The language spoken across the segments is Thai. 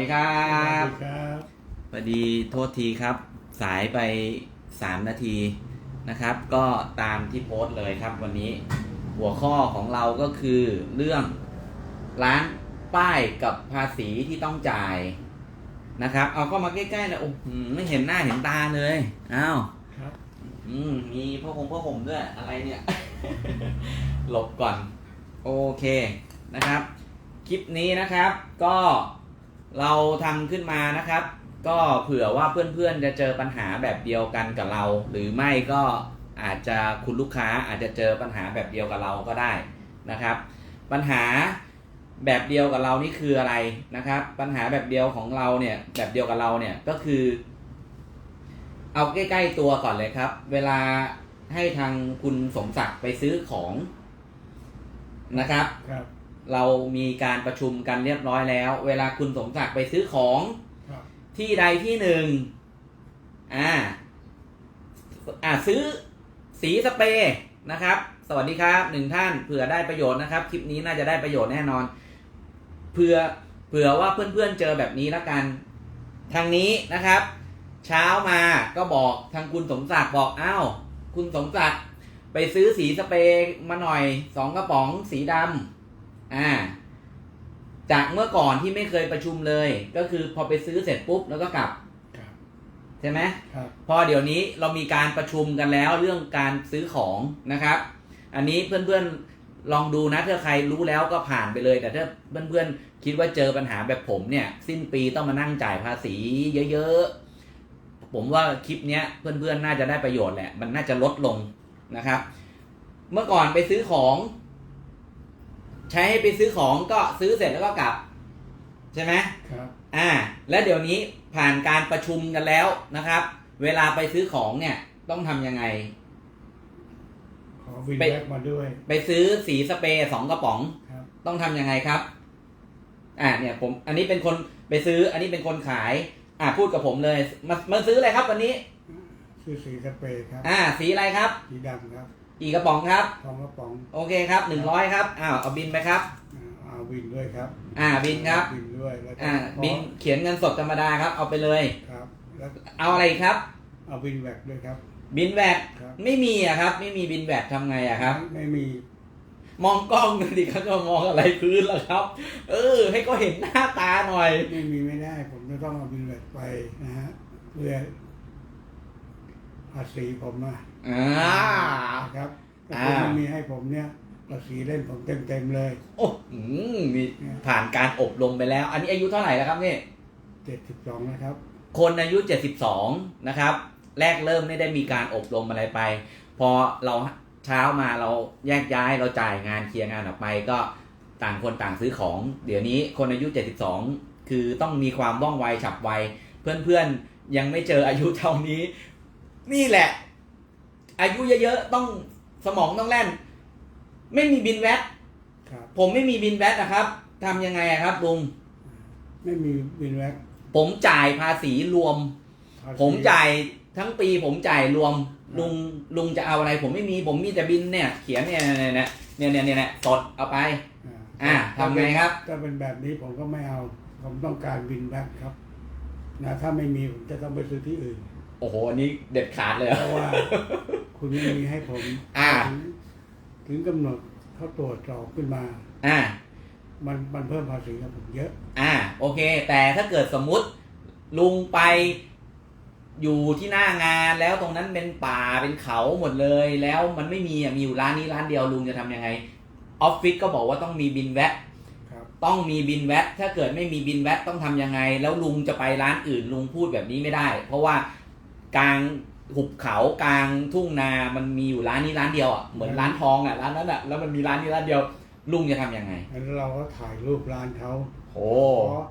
ดีครับสวัสดีครับพอดีโทษทีครับ สายไปสามนาทีนะครับ ก็ตามที่โพสต์เลยครับวันนี้หัวข้อของเราก็คือเรื่องร้านป้ายกับภาษีที่ต้องจ่ายนะครับ เอาก็มาใกล้ๆนะโอ้โหไม่เห็นหน้าเห็นตาเลยอ้าวครับ อืมมีพ่อคงพ่อผมด้วยอะไรเนี่ย หลบก่อน โอเคนะครับ คลิปนี้นะครับก็ เราทำขึ้นมานะครับ ก็เผื่อว่าเพื่อนๆจะเจอปัญหาแบบเดียวกันกับเรา หรือไม่ก็อาจจะคุณลูกค้าอาจจะเจอปัญหาแบบเดียวกับเราก็ได้นะครับ ปัญหาแบบเดียวกับเรานี่คืออะไรนะครับ ปัญหาแบบเดียวของเราเนี่ยแบบเดียวกับเราเนี่ยก็คือ เอาใกล้ๆตัวก่อนเลยครับ เวลาให้ทางคุณสมศักดิ์ไปซื้อของนะครับครับ เรามีการประชุมกันเรียบร้อยแล้ว เวลาคุณสมศักดิ์ไปซื้อของครับที่ใดที่หนึ่งอ่า อ่าซื้อสีสเปรย์นะครับ สวัสดีครับหนึ่งท่านเผื่อได้ประโยชน์นะครับ คลิปนี้น่าจะได้ประโยชน์แน่นอนเผื่อเผื่อว่าเพื่อนๆเจอแบบนี้แล้วกัน ทางนี้นะครับ เช้ามาก็บอกทางคุณสมศักดิ์บอกอ้าวคุณสมศักดิ์ไปซื้อสีสเปรย์มาหน่อยสองกระป๋องสีดำ อ่า จากเมื่อก่อนที่ไม่เคยประชุมเลย ก็คือพอไปซื้อเสร็จปุ๊บแล้วก็กลับครับใช่ไหมครับพอเดี๋ยวนี้เรามีการประชุมกันแล้วเรื่องการซื้อของนะครับ อันนี้เพื่อนๆลองดูนะถ้าใครรู้แล้วก็ผ่านไปเลย แต่ถ้าเพื่อนๆคิดว่าเจอปัญหาแบบผมเนี่ย สิ้นปีต้องมานั่งจ่ายภาษีเยอะๆ ผมว่าคลิปเนี้ยเพื่อนๆน่าจะได้ประโยชน์แหละ มันน่าจะลดลงนะครับ เมื่อก่อนไปซื้อของ ใช้ให้ไปซื้อของก็ซื้อเสร็จแล้วก็กลับ ใช่ไหมครับ อ่า แล้วเดี๋ยวนี้ผ่านการประชุมกันแล้วนะครับ เวลาไปซื้อของเนี่ยต้องทำยังไง ขอวินไป แบ็กมาด้วย ไปซื้อสีสเปรย์สองกระป๋อง ครับ ต้องทำยังไงครับ อ่าเนี่ยผมอันนี้เป็นคนไปซื้อ อันนี้เป็นคนขาย อ่าพูดกับผมเลยมามาซื้ออะไรครับวันนี้ชื่อสีสเปรย์ครับ อ่า สีอะไรครับ สีดำครับ กี่กระป๋องครับ ทองกระป๋องโอเคครับหนึ่งร้อยครับอ้าวเอาบินไปครับ อ่าเอาวินด้วยครับอ่าบินครับวินด้วยแล้วก็อ่าบินเขียนเงินสดธรรมดาครับ เอาไปเลย ครับแล้วเอาอะไรอีกครับ เอาวินแบ็กด้วยครับ บินแวดครับ ไม่มีอะครับ ไม่มีบินแวดทำไงอะครับ ไม่มีมองกล้องหน่อยดิเขาจะมองอะไรพื้นล่ะครับ เออ ให้ก็เห็นหน้าตาหน่อย ไม่มีไม่ได้ ผมจะต้องเอาวินแบ็กไปนะฮะเพื่อ ภาษีผมนะอ่านะครับถ้าอ่า คุณไม่มีให้ผมเนี่ยภาษีเล่นผมเต็มเต็มๆเลย โอ้อืมมีผ่านการอบรมไปแล้ว อันนี้อายุเท่าไหร่แล้วครับนี่เจ็ดสิบสองนะครับ คนอายุ 72 นะครับ แรกเริ่มไม่ได้มีการอบรมอะไรไป พอเราเช้ามาเราแยกย้ายเราจ่ายงานเคลียร์งานออกไปก็ต่างคนต่างซื้อของ เดี๋ยวนี้คนอายุ 72 คือต้องมีความว่องไวฉับไว เพื่อนๆยังไม่เจออายุเท่านี้ นี่แหละ อายุเยอะๆต้องสมองต้องแล่น ไม่มีบินแวดครับ ผมไม่มีบินแวดนะครับทำยังไงอะครับลุงไม่มีวินแบ็กผมจ่ายภาษีรวม ภษีผมจ่ายทั้งปีผมจ่ายรวมลุงลุงจะเอาอะไร ผมไม่มีผมมีแต่บินเนี่ย เขียนเนี่ยเนี่ยเนี่ยเนี่ยเนี่ยเนี่ยสดเอาไป อ่าทำไงครับ ถ้าเป็นแบบนี้ผมก็ไม่เอา ผมต้องการวินแบ็กครับนะถ้าไม่มีผมจะต้องไปซื้อที่อื่น โอ้โห อันนี้เด็ดขาดเลยเพราะว่า คุณไม่มีให้ผมอ่า ถึงถึงกำหนดเขาตรวจสอบขึ้นมา อ่า มันมันเพิ่มภาษีกับผมเยอะ อ่า โอเค แต่ถ้าเกิดสมมุติลุงไปอยู่ที่หน้างานแล้วตรงนั้นเป็นป่าเป็นเขาหมดเลย แล้วมันไม่มีอะมีอยู่ร้านนี้ร้านเดียวลุงจะทำยังไงออฟฟิศก็บอกว่าต้องมีบินแวะ ครับ ต้องมีบินแวะถ้าเกิดไม่มีบินแวะต้องทำยังไง แล้วลุงจะไปร้านอื่นลุงพูดแบบนี้ไม่ได้ เพราะว่า กลางหุบเขากลางทุ่งนา มันมีอยู่ร้านนี้ร้านเดียวอะ เหมือนร้านทองอะร้านนั้นอะ แล้วมันมีร้านนี้ร้านเดียว ลุงจะทำยังไงแล้วเราก็ถ่ายรูปร้านเขาโอ้เพราะ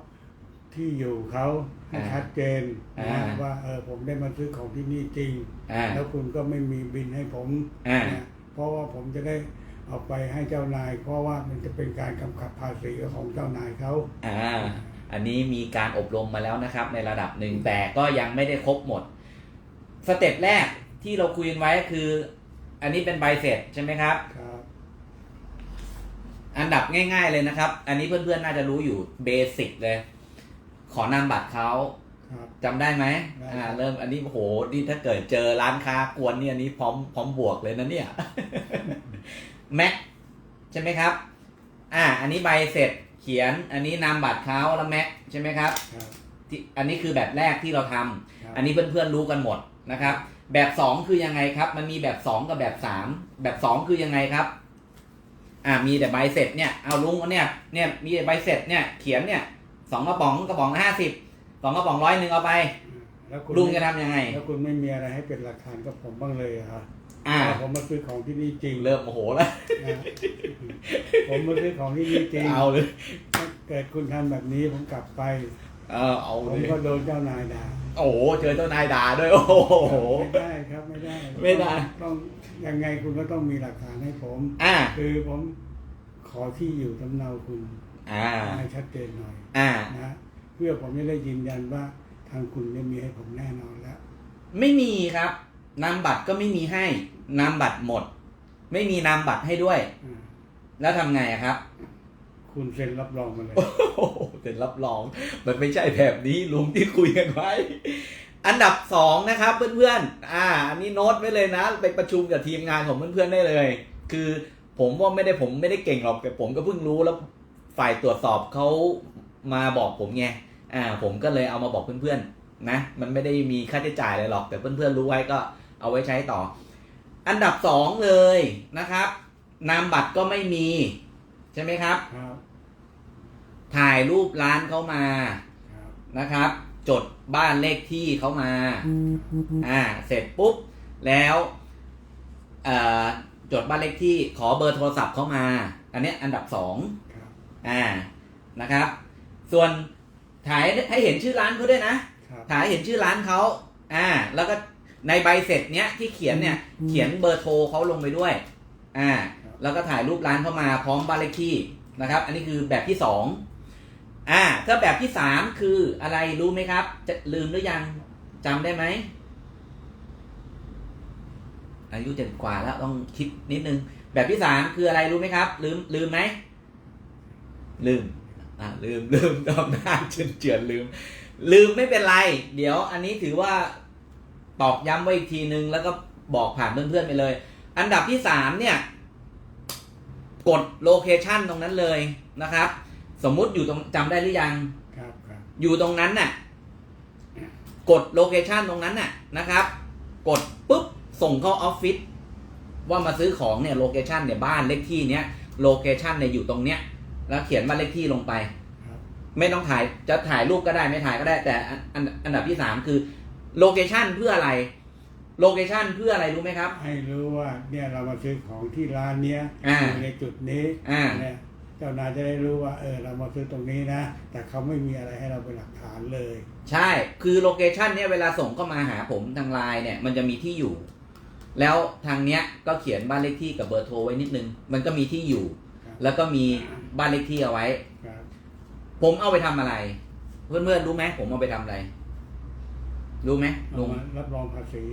ที่อยู่เขาให้อ่าชัดเจนนะอ่าว่าเออผมได้มาซื้อของที่นี่จริง อ่าแล้วคุณก็ไม่มีบินให้ผมอ่านะเพราะว่าผมจะได้เอาไปให้เจ้านาย เพราะว่ามันจะเป็นการกำกับภาษีของเจ้านายเขา อ่า อันนี้มีการอบรมมาแล้วนะครับในระดับหนึ่งแต่ก็ยังไม่ได้ครบหมด สเต็ปแรกที่เราคุยกันไว้คือ อันนี้เป็นใบเสร็จใช่ไหมครับ ครับ อันดับง่าย ๆเลยนะครับ อันนี้เพื่อนๆน่าจะรู้อยู่เบสิกเลย ขอนามบัตรเขาครับ จำได้ไหมได้อ่า เริ่มอันนี้โอ้โหนี่ถ้าเกิดเจอร้านค้ากวนเนี่ยอันนี้พร้อมพร้อมบวกเลยนะเนี่ย แม็กใช่ไหมครับ อ่า อันนี้ใบเสร็จเขียน อันนี้นามบัตรเขาแล้วแม็กใช่ไหมครับครับที่อันนี้คือแบบแรกที่เราทำ ครับอันนี้เพื่อนๆรู้กันหมด นะครับ แบบสองคือยังไงครับ มันมีแบบสองกับแบบสามแบบสองคือยังไงครับ อ่ามีแต่ใบเสร็จเนี่ย เอาลุงเนี่ย เนี่ย มีแต่ใบเสร็จเนี่ย เขียนเนี่ยสองกระป๋องกระป๋องห้าสิบสองกระป๋องร้อยหนึ่งเอาไป แล้วคุณลุงจะทำยังไง แล้วคุณไม่มีอะไรให้เป็นหลักฐานกับผมบ้างเลยเหรอครับอ่า ว่าผมมาซื้อของที่นี่จริงเริ่มโมโหแล้ว นะผมมาซื้อของที่นี่จริงเอาเลย ถ้าเกิดคุณทำแบบนี้ผมกลับไป เออเอาผเลมย ก็โดนเจ้านายด่า โอ้โหเจอเจ้านายด่าด้วย โอ้โห ไม่ได้ครับไม่ได้ไม่ได้ต้องยังไงคุณก็ต้องมีหลักฐานให้ผม อ่า คือผมขอที่อยู่สำเนาคุณอ่า ให้ชัดเจนหน่อยอ่า นะเพื่อผมจะได้ยืนยันว่าทางคุณได้มีให้ผมแน่นอนแล้ว ไม่มีครับนามบัตรก็ไม่มีให้นามบัตรหมด ไม่มีนามบัตรให้ด้วย อ่า แล้วทำไงอะครับ คุณเซ็นรับรองมาเลย โอ้โห็นรับรอง มันไม่ใช่แบบนี้ลุงที่คุยกันไว้ อันดับสองนะครับเพื่อนๆ อ่าอันนี้โน้ตไว้เลยนะ ไปประชุมกับทีมงานของเพื่อนๆได้เลย คือผมว่าไม่ได้ผมไม่ได้เก่งหรอกแต่ผมก็เพิ่งรู้แล้วฝ่ายตรวจสอบเขามาบอกผมไง อ่า ผมก็เลยเอามาบอกเพื่อนๆ นะ มันไม่ได้มีค่าใช้จ่ายอะไรหรอก แต่เพื่อนๆ รู้ไว้ก็เอาไว้ใช้ต่อ อันดับสองเลยนะครับ นามบัตรก็ไม่มี ใช่ไหมครับ ครับ ถ่ายรูปร้านเขามาครับนะครับ จดบ้านเลขที่เขามา อ่า เสร็จปุ๊บ แล้วเอ่อจดบ้านเลขที่ขอเบอร์โทรศัพท์เขามา อันเนี้ยอันดับสองครับอ่า นะครับ ส่วนถ่ายให้เห็นชื่อร้านเขาด้วยนะครับถ่ายให้เห็นชื่อร้านเขาอ่า แล้วก็ในใบเสร็จเนี้ยที่เขียนเนี่ย เขียนเบอร์โทรเขาลงไปด้วย อ่า แล้วก็ถ่ายรูปร้านเข้ามาพร้อมบ้านเลขที่นะครับ อันนี้คือแบบที่สอง อ่าถ้าแบบที่สามคืออะไรรู้ไหมครับ จะลืมหรือยังจำได้ไหม อายุเจ็ดกว่าแล้วต้องคิดนิดนึง แบบที่สามคืออะไรรู้ไหมครับ ลืมลืมไหม ลืมอ่าลืมลืมตอบหน้าเฉือนเฉือนลืม ลืมไม่เป็นไร เดี๋ยวอันนี้ถือว่าตอกย้ำไว้อีกทีนึง แล้วก็บอกผ่านเพื่อนๆไปเลย อันดับที่สามเนี่ย กดโลเคชันตรงนั้นเลยนะครับ สมมุติอยู่ตรงจำได้หรือยัง ครับครับอยู่ตรงนั้นน่ะ กดโลเคชันตรงนั้นน่ะนะครับ กดปุ๊บส่งเข้าออฟฟิศว่ามาซื้อของเนี่ยโลเคชันเนี่ยบ้านเลขที่เนี้ยโลเคชันเนี่ยอยู่ตรงเนี้ย แล้วเขียนบ้านเลขที่ลงไป ครับไม่ต้องถ่ายจะถ่ายรูปก็ได้ไม่ถ่ายก็ได้ แต่อันอันอันดับที่สามคือโลเคชันเพื่ออะไรโลเคชันเพื่ออะไรรู้ไหมครับ ให้รู้ว่าเนี่ยเรามาซื้อของที่ร้านเนี้ยอ่า อยู่ในจุดนี้อ่า เนี่ย เจ้านายจะได้รู้ว่าเออเรามาซื้อตรงนี้นะ แต่เขาไม่มีอะไรให้เราเป็นหลักฐานเลย ใช่ คือโลเคชันเนี่ยเวลาส่งเข้ามาหาผมทางไลน์เนี่ยมันจะมีที่อยู่ แล้วทางเนี้ยก็เขียนบ้านเลขที่กับเบอร์โทรไว้นิดนึง มันก็มีที่อยู่ ครับ แล้วก็มีบ้านเลขที่เอาไว้ ครับผมเอาไปทำอะไร เพื่อนๆรู้ไหมผมเอาไปทำอะไร รู้ไหมเอาลุงมารับรองภาษี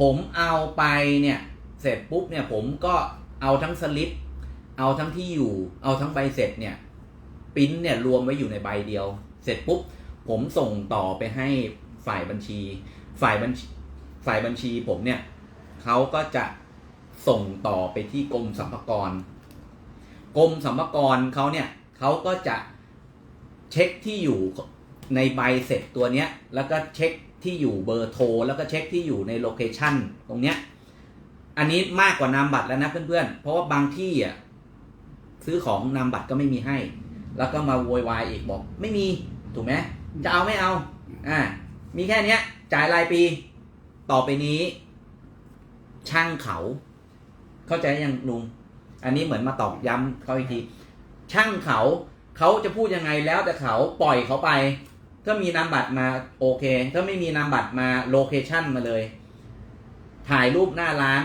ผมเอาไปเนี่ย เสร็จปุ๊บเนี่ยผมก็เอาทั้งสลิป เอาทั้งที่อยู่ เอาทั้งใบเสร็จเนี่ยปิ้นเนี่ยรวมไว้อยู่ในใบเดียว เสร็จปุ๊บผมส่งต่อไปให้ฝ่ายบัญชี ฝ่ายบัญชีฝ่ายบัญชีผมเนี่ยเขาก็จะส่งต่อไปที่กรมสรรพากรกรมสรรพากรเขาเนี่ยเขาก็จะเช็คที่อยู่ในใบเสร็จตัวเนี้ยแล้วก็เช็คที่อยู่เบอร์โทรแล้วก็เช็คที่อยู่ในโลเคชันตรงเนี้ยอันนี้มากกว่านามบัตรแล้วนะเพื่อนๆ เพราะว่าบางที่อะ ซื้อของนาบัตรก็ไม่มีให้ แล้วก็มาโวยวายอีกบอก ไม่มีถูกไหมจะเอาไม่เอา อ่า มีแค่เนี้ย จ่ายรายปี ต่อไปนี้ ช่างเขา เข้าใจยังลุงอันนี้เหมือนมาตอกย้ำเขาอีกที ช่างเขา เขาจะพูดยังไงแล้วแต่เขาปล่อยเขาไป ถ้ามีนามบัตรมาโอเค ถ้าไม่มีนามบัตรมาโลเคชั่นมาเลย ถ่ายรูปหน้าร้าน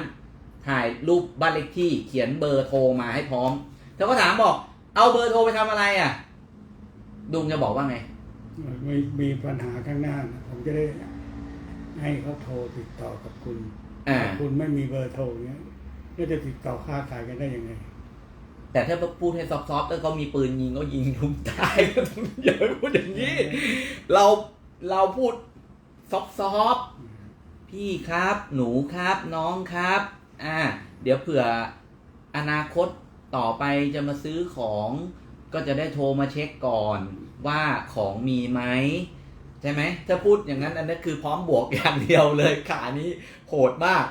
ถ่ายรูปบ้านเลขที่ เขียนเบอร์โทรมาให้พร้อม เขาก็ถามบอก เอาเบอร์โทรไปทำอะไรอะ ดุงจะบอกว่าไงมีมีปัญหาข้างหน้านะผมจะได้ให้เขาโทรติดต่อกับคุณอ่าถ้าคุณไม่มีเบอร์โทรเนี้ยก็จะติดต่อค้าขายกันได้ยังไง แต่ถ้าพูดให้ซอฟๆถ้าเขามีปืนยิงก็ยิงทุกตายอย่าไปพูดอย่างนี้ เราเราพูดซอฟๆพี่ครับ หนูครับ น้องครับ อ่า เดี๋ยวเผื่ออนาคต ต่อไปจะมาซื้อของก็จะได้โทรมาเช็คก่อนว่าของมีไหมใช่ไหมถ้าพูดอย่างนั้นอันนั้นคือพร้อมบวกอย่างเดียวเลยขานี้โหดมาก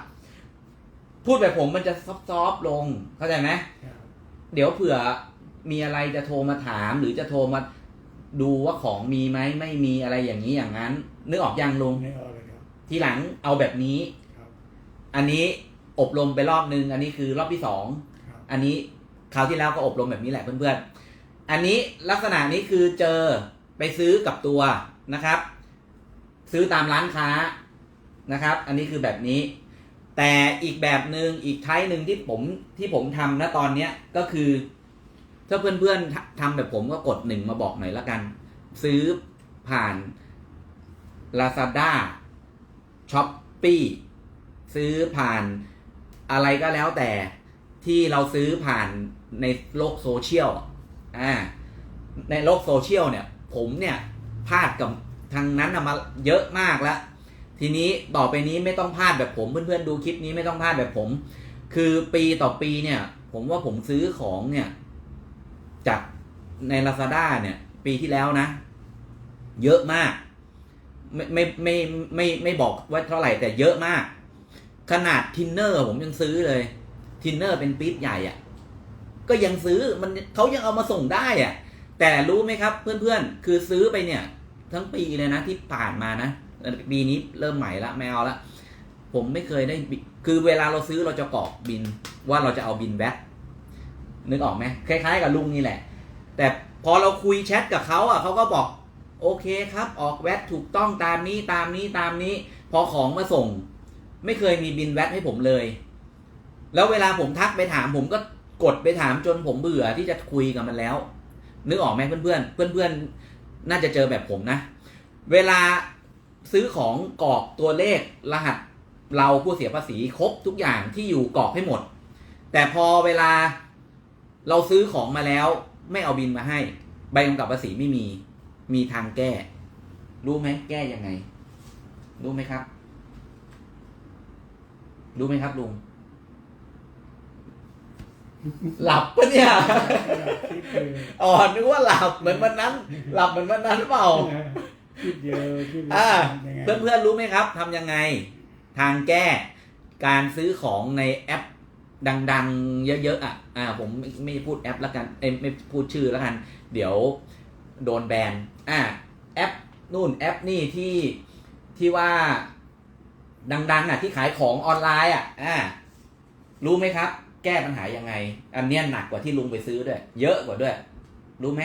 พูดแบบผมมันจะซอฟๆลงเข้าใจไหมครับเดี๋ยวเผื่อมีอะไรจะโทรมาถามหรือจะโทรมาดูว่าของมีไหมไม่มีอะไรอย่างนี้อย่างนั้น นึกออกยังลุงไม่เอาเลยครับทีหลังเอาแบบนี้ครับอันนี้อบรมไปรอบนึง อันนี้คือรอบที่สองครับอันนี้ คราวที่แล้วก็อบรมแบบนี้แหละเพื่อนๆ อันนี้ลักษณะนี้คือเจอไปซื้อกับตัวนะครับ ซื้อตามร้านค้านะครับ อันนี้คือแบบนี้ แต่อีกแบบหนึ่งอีกไทป์หนึ่งที่ผมที่ผมทำณตอนเนี้ยก็คือ ถ้าเพื่อนๆททำแบบผมก็กดหนึ่งมาบอกหน่อยละกัน ซื้อผ่าน Lazada s h o p e e ซื้อผ่านอะไรก็แล้วแต่ที่เราซื้อผ่าน ในโลกโซเชียลอ่าในโลกโซเชียลเนี่ยผมเนี่ยพลาดกับทางนั้นมาเยอะมากแล้ว ทีนี้ต่อไปนี้ไม่ต้องพลาดแบบผมเพื่อนๆดูคลิปนี้ไม่ต้องพลาดแบบผม คือปีต่อปีเนี่ย ผมว่าผมซื้อของเนี่ย จากใน Lazada เนี่ย ปีที่แล้วนะ เยอะมาก ไม่ไม่ไม่ไม่ไม่บอกว่าเท่าไหร่แต่เยอะมาก ขนาดทินเนอร์ผมยังซื้อเลย ทินเนอร์เป็นปี๊บใหญ่อะ่ะ ก็ยังซื้อมันเขายังเอามาส่งได้อะ่ะ แต่รู้ไหมครับเพื่อนๆ คือซื้อไปเนี่ย ทั้งปีเลยนะที่ผ่านมานะปีนี้เริ่มใหม่ละไม่เอาละผมไม่เคยได้คือเวลาเราซื้อเราจะกรอกบินว่าเราจะเอาบินแบ็คนึกออกไหมคล้ายๆกับลุงนี่แหละ แต่พอเราคุยแชทกับเขาอะเขาก็บอก โอเคครับ ออกแวตถูกต้องตามนี้ตามนี้ตามนี้ พอของมาส่ง ไม่เคยมีบินแวตให้ผมเลย แล้วเวลาผมทักไปถามผมก็ กดไปถามจนผมเบื่อที่จะคุยกับมันแล้ว นึกออกไหมเพื่อนๆเพื่อนๆน่าจะเจอแบบผมนะ เวลาซื้อของกรอกตัวเลขรหัสเราผู้เสียภาษีครบทุกอย่างที่อยู่กรอกให้หมด แต่พอเวลาเราซื้อของมาแล้วไม่เอาบินมาให้ ใบกำกับภาษีไม่มีมีทางแก้ รู้ไหมแก้ยังไง รู้ไหมครับ รู้ไหมครับลุง หลับปะเนี่ยคิดเลยอ๋อนึกว่าหลับเหมือนวันนั้น หลับเหมือนวันนั้นหรือเปล่าคิดเยอะคิดเยอ่าอะยังไงเพื่อนๆรู้ไหมครับทำยังไง ทางแก้การซื้อของในแอปดังๆ เยอะๆอะอ่าผมไม่ไม่พูดแอปแล้วกันเอ้ยไม่พูดชื่อแล้วกัน เดี๋ยวโดนแบนอ่าแอปนู่นแอปนี่ที่ที่ว่าดังๆอะที่ขายของออนไลน์อะอ่ารู้ไหมครับ แก้ปัญหายังไง อันเนี้ยหนักกว่าที่ลุงไปซื้อด้วย เยอะกว่าด้วย รู้ไหม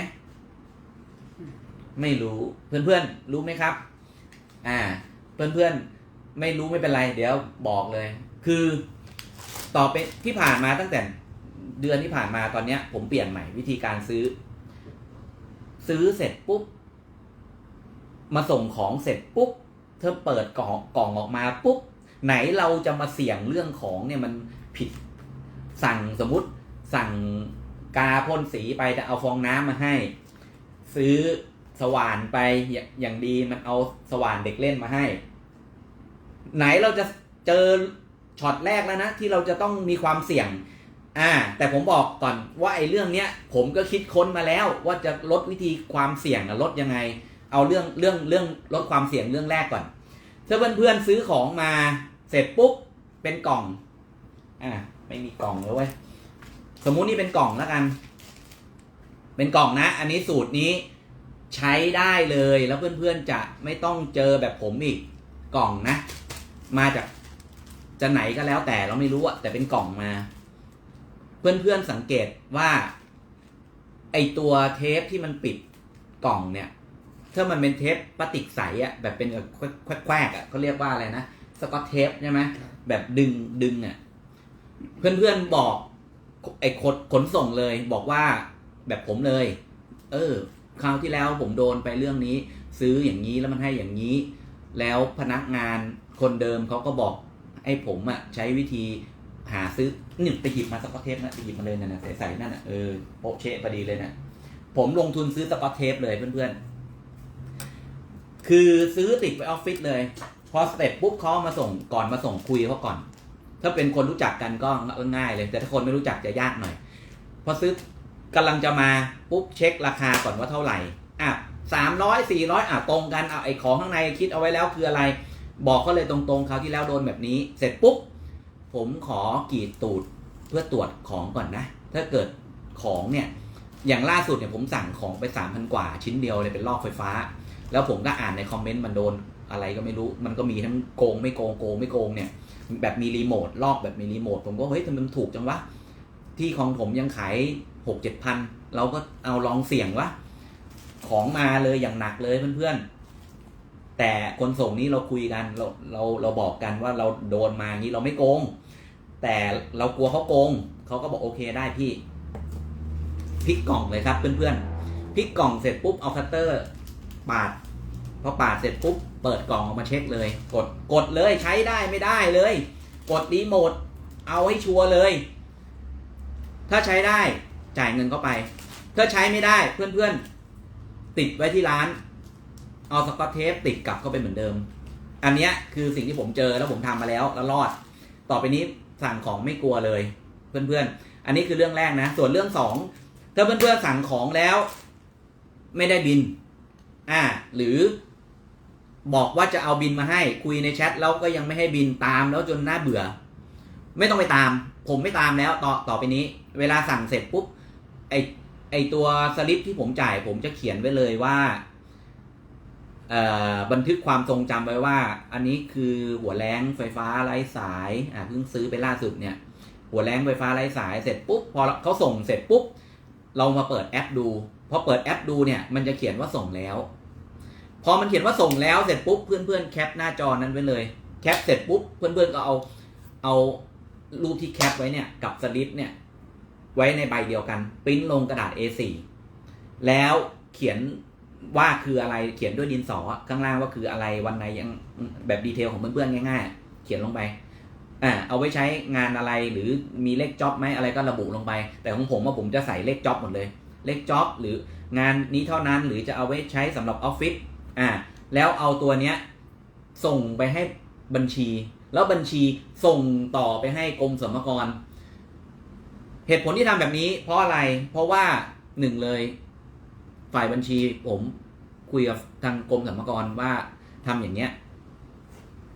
ไม่รู้เพื่อนๆ รู้ไหมครับ อ่า เพื่อนๆ ไม่รู้ไม่เป็นไร เดี๋ยวบอกเลย คือต่อไปที่ผ่านมาตั้งแต่เดือนที่ผ่านมาตอนเนี้ย ผมเปลี่ยนใหม่วิธีการซื้อ ซื้อเสร็จปุ๊บ มาส่งของเสร็จปุ๊บ เธอเปิดกล่องกล่องออกมาปุ๊บ ไหนเราจะมาเสี่ยงเรื่องของเนี่ยมันผิด สั่งสมมติสั่งกาพ่นสีไปแต่เอาฟองน้ำมาให้ ซื้อสว่านไปอย่างดีมันเอาสว่านเด็กเล่นมาให้ ไหนเราจะเจอช็อตแรกแล้วนะ ที่เราจะต้องมีความเสี่ยง อ่า แต่ผมบอกก่อนว่าไอ้เรื่องเนี้ย ผมก็คิดค้นมาแล้วว่าจะลดวิธีความเสี่ยงลดยังไง เอาเรื่องเรื่องเรื่องลดความเสี่ยงเรื่องแรกก่อนถ้าเพื่อนๆซื้อของมาเสร็จปุ๊บเป็นกล่อง อ่า ไม่มีกล่องเลยเว้ย สมมุตินี่เป็นกล่องแล้วกัน เป็นกล่องนะ อันนี้สูตรนี้ใช้ได้เลยแล้วเพื่อนๆจะไม่ต้องเจอแบบผมอีกกล่องนะ มาจากจะไหนก็แล้วแต่เราไม่รู้อะแต่เป็นกล่องมา เพื่อนๆสังเกตว่า ไอตัวเทปที่มันปิดกล่องเนี่ยถ้ามันเป็นเทปพลาสติกใสอะแบบเป็นแบบแควกๆอะเขาเรียกว่าอะไรนะสกอตเทปใช่ไหมแบบดึงดึงอะ เพื่อนๆบอก ไอ้ขนขนส่งเลยบอกว่าแบบผมเลย เออ คราวที่แล้วผมโดนไปเรื่องนี้ ซื้ออย่างนี้แล้วมันให้อย่างนี้ แล้วพนักงานคนเดิมเขาก็บอกให้ผมอะใช้วิธีหาซื้อนี่ไปหยิบมาสกอตเทปนะไปหยิบมาเลยนะนะใส่ๆนั่นน่ะเออโปะเชะพอดีเลยนะผมลงทุนซื้อสกอตเทปเลยเพื่อนๆ คือซื้อติดไปออฟฟิศเลย พอสเต็ปปุ๊บเขามาส่งก่อนมาส่งคุยเขาก่อน ถ้าเป็นคนรู้จักกันก็ง่ายเลย แต่ถ้าคนไม่รู้จักจะยากหน่อย พอซื้อกำลังจะมาปุ๊บเช็คราคาก่อนว่าเท่าไหร่อะสามร้อยสี่ร้อยอะตรงกันเอาไอ้ของข้างในคิดเอาไว้แล้วคืออะไร บอกเขาเลยตรงๆคราที่แล้วโดนแบบนี้ เสร็จปุ๊บ ผมขอกรีดตูดเพื่อตรวจของก่อนนะ ถ้าเกิดของเนี่ยอย่างล่าสุดเนี่ยผมสั่งของไปสามพันกว่าชิ้นเดียวเลยเป็นลอกไฟฟ้า แล้วผมก็อ่านในคอมเมนต์มันโดนอะไรก็ไม่รู้ มันก็มีทั้งโกงไม่โกงโกงไม่โกงเนี่ย แบบมีรีโมทลอกแบบมีรีโมทผมก็เฮ้ยทำไมมันถูกจังวะที่ของผมยังขายหกเจ็ดพันเราก็เอาลองเสี่ยงวะของมาเลยอย่างหนักเลยเพื่อนๆ แต่คนส่งนี้เราคุยกันเราเราเราบอกกันว่าเราโดนมางี้เราไม่โกง แต่เรากลัวเขาโกงเขาก็บอกโอเคได้พี่พลิกกล่องเลยครับเพื่อนๆพลิกกล่องเสร็จปุ๊บเอาคัตเตอร์ปาด อปาดเสร็จปุ๊บเปิดกล่องออกมาเช็คเลย กดกดเลยใช้ได้ไม่ได้เลย กดรีโมทเอาให้ชัวร์เลย ถ้าใช้ได้จ่ายเงินเข้าไป ถ้าใช้ไม่ได้เพื่อนๆ ติดไว้ที่ร้าน เอาสกอตเทปติดกลับเข้าไปเหมือนเดิม อันนี้คือสิ่งที่ผมเจอแล้วผมทำมาแล้วแล้วรอด ต่อไปนี้สั่งของไม่กลัวเลย เพื่อนๆ อันนี้คือเรื่องแรกนะ ส่วนเรื่องสองถ้าเพื่อนๆสั่งของแล้ว ไม่ได้บิน อ่า หรือ บอกว่าจะเอาบินมาให้คุยในแชทแล้วก็ยังไม่ให้บินตามแล้วจนน่าเบื่อ ไม่ต้องไปตาม ผมไม่ตามแล้วต่อต่อไปนี้ เวลาสั่งเสร็จปุ๊บไอไอตัวสลิปที่ผมจ่าย ผมจะเขียนไว้เลยว่าบันทึกความทรงจำไว้ว่า อันนี้คือหัวแรงไฟฟ้าไร้สายอ่าเพิ่งซื้อไปล่าสุดเนี่ย หัวแรงไฟฟ้าไร้สายเสร็จปุ๊บพอเขาส่งเสร็จปุ๊บ เรามาเปิดแอปดูพอเปิดแอปดูเนี่ย มันจะเขียนว่าส่งแล้ว พอมันเขียนว่าส่งแล้วเสร็จปุ๊บเพื่อนๆแคปหน้าจอนั้นไว้เลยแคปเสร็จปุ๊บเพื่อนๆก็เอาเอารูปที่แคปไว้เนี่ยกับสลิปเนี่ยไว้ในใบเดียวกันปริ้นลงกระดาษ A4 แล้วเขียนว่าคืออะไรเขียนด้วยดินสอข้างล่างว่าคืออะไรวันไหนยังแบบดีเทลของเพื่อนๆง่าย ๆ เขียนลงไปอ่าเอาไว้ใช้งานอะไรหรือมีเลขจ็อบไหมอะไรก็ระบุลงไป แต่ของผมว่าผมจะใส่เลขจ็อบหมดเลย เลขจ็อบหรืองานนี้เท่านั้นหรือจะเอาไว้ใช้สำหรับออฟฟิศ อ่าแล้วเอาตัวเนี้ยส่งไปให้บัญชี แล้วบัญชีส่งต่อไปให้กรมสรรพากร เหตุผลที่ทำแบบนี้ เพราะอะไรเพราะว่าหนึ่งเลย ฝ่ายบัญชีผมคุยกับทางกรมสรรพากรว่าทำอย่างเนี้ย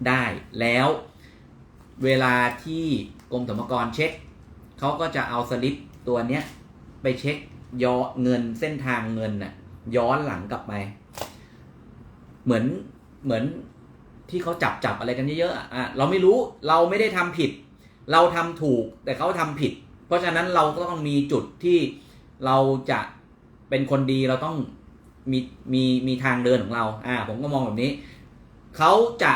ได้แล้วเวลาที่กรมสรรพากรเช็คเขาก็จะเอาสลิปตัวเนี้ยไปเช็คย้อนเงินเส้นทางเงินน่ะย้อนหลังกลับไป เหมือนเหมือนที่เขาจับจับอะไรกันเยอะๆอะเราไม่รู้เราไม่ได้ทำผิด เราทำถูกแต่เขาทำผิด เพราะฉะนั้นเราก็ต้องมีจุดที่เราจะเป็นคนดีเราต้องมีมีมีทางเดินของเรา อ่า ผมก็มองแบบนี้ เขาจะ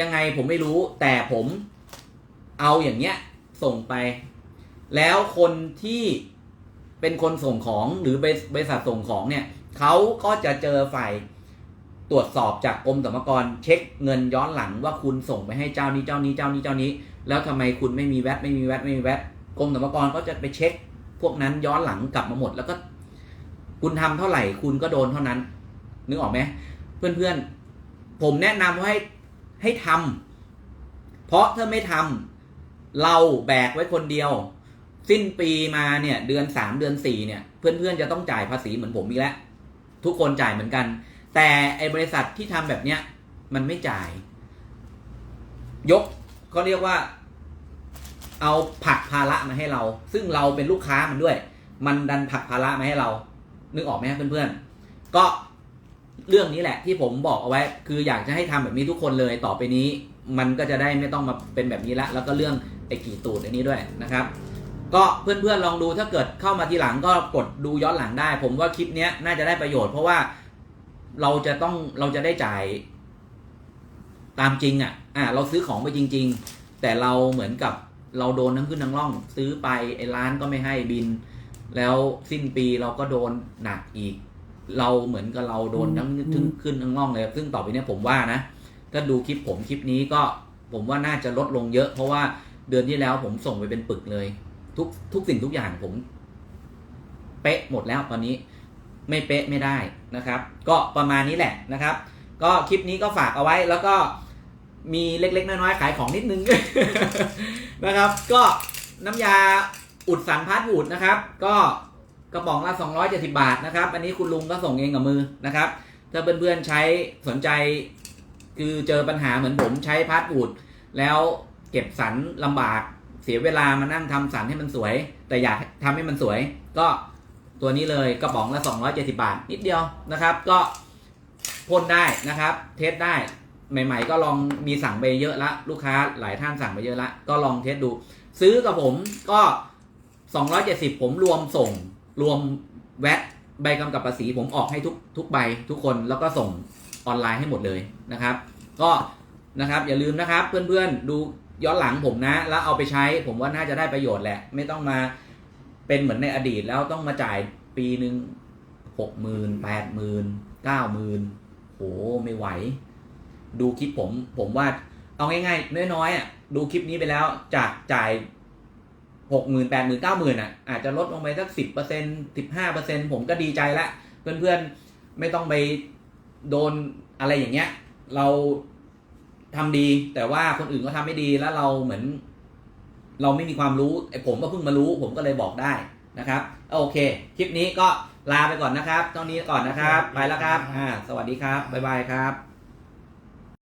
ยังไงผมไม่รู้ แต่ผมเอาอย่างเงี้ยส่งไป แล้วคนที่เป็นคนส่งของหรือบริษัทส่งของเนี่ยเขาก็จะเจอฝ่าย ตรวจสอบจากกรมสรรพากรเช็คเงินย้อนหลังว่าคุณส่งไปให้เจ้านี้เจ้านี้เจ้านี้เจ้านี้ แล้วทำไมคุณไม่มีแวตไม่มีแวตไม่มีแวตกรมสรรพากรก็จะไปเช็ค พวกนั้นย้อนหลังกลับมาหมด แล้วก็ คุณทำเท่าไหร่คุณก็โดนเท่านั้น นึกออกไหมเพื่อนๆ ผมแนะนำว่าให้ให้ทำเพราะถ้าไม่ทำเราแบกไว้คนเดียว สิ้นปีมาเนี่ย เดือนสามเดือนสี่เนี่ย เพื่อนๆจะต้องจ่ายภาษีเหมือนผมอีกแล้วทุกคนจ่ายเหมือนกัน แต่ไอ้บริษัทที่ทำแบบเนี้ย มันไม่จ่าย ยกเขาเรียกว่า เอาผักภาระมาให้เรา ซึ่งเราเป็นลูกค้ามันด้วย มันดันผักภาระมาให้เรา นึกออกไหมครับเพื่อนๆ ก็เรื่องนี้แหละที่ผมบอกเอาไว้ คืออยากจะให้ทำแบบนี้ทุกคนเลยต่อไปนี้ มันก็จะได้ไม่ต้องมาเป็นแบบนี้ละ แล้วก็เรื่องไอ้กี่ตูดอันนี้ด้วยนะครับก็เพื่อนๆลองดูถ้าเกิดเข้ามาทีหลังก็กดดูย้อนหลังได้ ผมว่าคลิปนี้น่าจะได้ประโยชน์เพราะว่า เราจะต้องเราจะได้จ่าย ตามจริงอะ อ่า เราซื้อของไปจริง ๆ แต่เราเหมือนกับเราโดนทั้งขึ้นทั้งล่อง ซื้อไปไอ้ร้านก็ไม่ให้บิน แล้วสิ้นปีเราก็โดนหนักอีก เราเหมือนกับเราโดนทั้งทั้งขึ้นทั้งล่องเลยซึ่งต่อไปเนี้ยผมว่านะถ้าดูคลิปผมคลิปนี้ก็ผมว่าน่าจะลดลงเยอะ เพราะว่าเดือนที่แล้วผมส่งไปเป็นปึกเลย ทุกทุกสิ่งทุกอย่างผม เป๊ะหมดแล้วตอนนี้ ไม่เป๊ะไม่ได้นะครับ ก็ประมาณนี้แหละนะครับ ก็คลิปนี้ก็ฝากเอาไว้แล้วก็มีเล็กๆ น้อยๆ ขายของนิดนึงนะครับ ก็น้ำยาอุดสันพาสบูดนะครับ ก็กระป๋องละ 270 บาทนะครับ อันนี้คุณลุงก็ส่งเองกับมือนะครับ ถ้าเพื่อนๆใช้สนใจ คือเจอปัญหาเหมือนผมใช้พาสบูดแล้วเก็บสันลำบากเสียเวลามานั่งทำสันให้มันสวย แต่อยากทำให้มันสวย ก็ ตัวนี้เลยกระป๋องละ 270 บาท นิดเดียวนะครับ ก็พ่นได้นะครับ เทสได้ใหม่ ๆ ก็ลองมีสั่งไปเยอะละลูกค้าหลายท่านสั่งไปเยอะละก็ลองเทสดู ซื้อกับผมก็ 270 ผมรวมส่งรวมแวตใบกำกับภาษีผมออกให้ทุกทุกใบทุกคนแล้วก็ส่งออนไลน์ให้หมดเลยนะครับ ก็นะครับอย่าลืมนะครับเพื่อนๆดูย้อนหลังผมนะ แล้วเอาไปใช้ผมว่าน่าจะได้ประโยชน์แหละ ไม่ต้องมา เป็นเหมือนในอดีตแล้วต้องมาจ่ายปีหนึ่งหกหมื่นแปดหมื่นเก้าหมื่นโหไม่ไหว ดูคลิปผม ผมว่า เอาง่ายๆ น้อยๆอะดูคลิปนี้ไปแล้วจากจ่ายหกหมื่นแปดหมื่นเก้าหมื่นอะ อาจจะลดลงไปสักสิบเปอร์เซ็นสิบห้าเปอร์เซ็นผมก็ดีใจละเพื่อนๆ ไม่ต้องไปโดนอะไรอย่างเงี้ย เราทำดีแต่ว่าคนอื่นก็ทำไม่ดีแล้วเราเหมือน เราไม่มีความรู้ไอ้ผมก็เพิ่งมารู้ ผมก็เลยบอกได้นะครับโอเค คลิปนี้ก็ลาไปก่อนนะครับเท่านี้ก่อนนะครับ ไปแล้วครับอ่าสวัสดีครับบ๊ายบายครับ